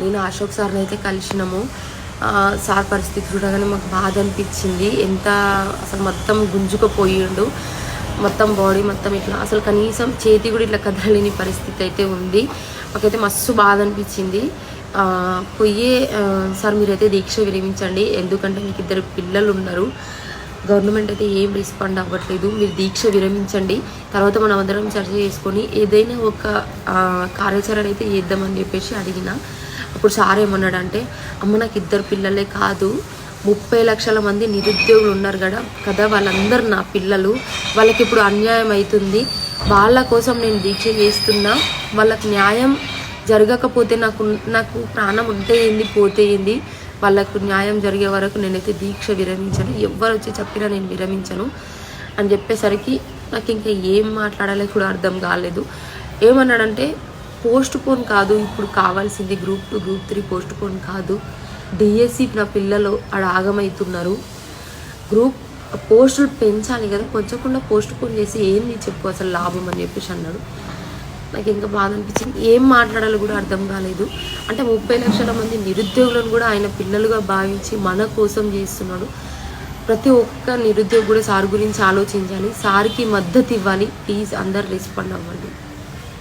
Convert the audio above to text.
నేను అశోక్ సార్ని అయితే కలిసినాము. సార్ పరిస్థితి చూడగానే మాకు బాధ అనిపించింది. ఎంత అసలు మొత్తం గుంజుకుపోయిండు. మొత్తం బాడీ మొత్తం ఇట్లా అసలు కనీసం చేతి కూడా ఇట్లా కదలలేని పరిస్థితి అయితే ఉంది. మాకైతే మస్తు బాధ అనిపించింది. పోయే సార్ మీరైతే దీక్ష విరమించండి. ఎందుకంటే మీకు ఇద్దరు పిల్లలు ఉన్నారు. గవర్నమెంట్ అయితే ఏం రెస్పాండ్ అవ్వట్లేదు. మీరు దీక్ష విరమించండి. తర్వాత మనం అందరం చర్చ చేసుకొని ఏదైనా ఒక కార్యాచరణ అయితే చేద్దామని చెప్పేసి అడిగిన. అప్పుడు సార్ ఏమన్నాడంటే అమ్మ నాకు ఇద్దరు పిల్లలే కాదు. ముప్పై లక్షల మంది నిరుద్యోగులు ఉన్నారు కదా. కదా వాళ్ళందరూ నా పిల్లలు. వాళ్ళకి ఇప్పుడు అన్యాయం అవుతుంది. వాళ్ళ కోసం నేను దీక్ష చేస్తున్నా. వాళ్ళకి న్యాయం జరగకపోతే నాకు నాకు ప్రాణం ఉంటే ఏంది పోతే ఏంది? వాళ్ళకు న్యాయం జరిగే వరకు నేనైతే దీక్ష విరమించను. ఎవ్వరు వచ్చి చెప్పినా నేను విరమించను. అని చెప్పేసరికి నాకు ఇంకా ఏం మాట్లాడాలో కూడా అర్థం కాలేదు. ఏమన్నాడంటే పోస్ట్ పోన్ కాదు ఇప్పుడు కావాల్సింది group two group three post phone కాదు డిఎస్సి నా పిల్లలు ఆడ ఆగమవుతున్నారు గ్రూప్ పోస్టులు పెంచాలి కదా కొంచెంకుండా పోస్ట్ పోన్ చేసి ఏంది చెప్పు అసలు లాభం అని చెప్పేసి అన్నాడు. నాకు ఇంకా బాధ అనిపించింది. ఏం మాట్లాడాలో కూడా అర్థం కాలేదు. అంటే ముప్పై లక్షల మంది నిరుద్యోగులను కూడా ఆయన పిల్లలుగా భావించి మన కోసం చేస్తున్నాడు. ప్రతి ఒక్క నిరుద్యోగి కూడా సార్ గురించి ఆలోచించాలి. సార్కి మద్దతు ఇవ్వాలి. ప్లీజ్ అందరు రెస్పాండ్ అవ్వండి.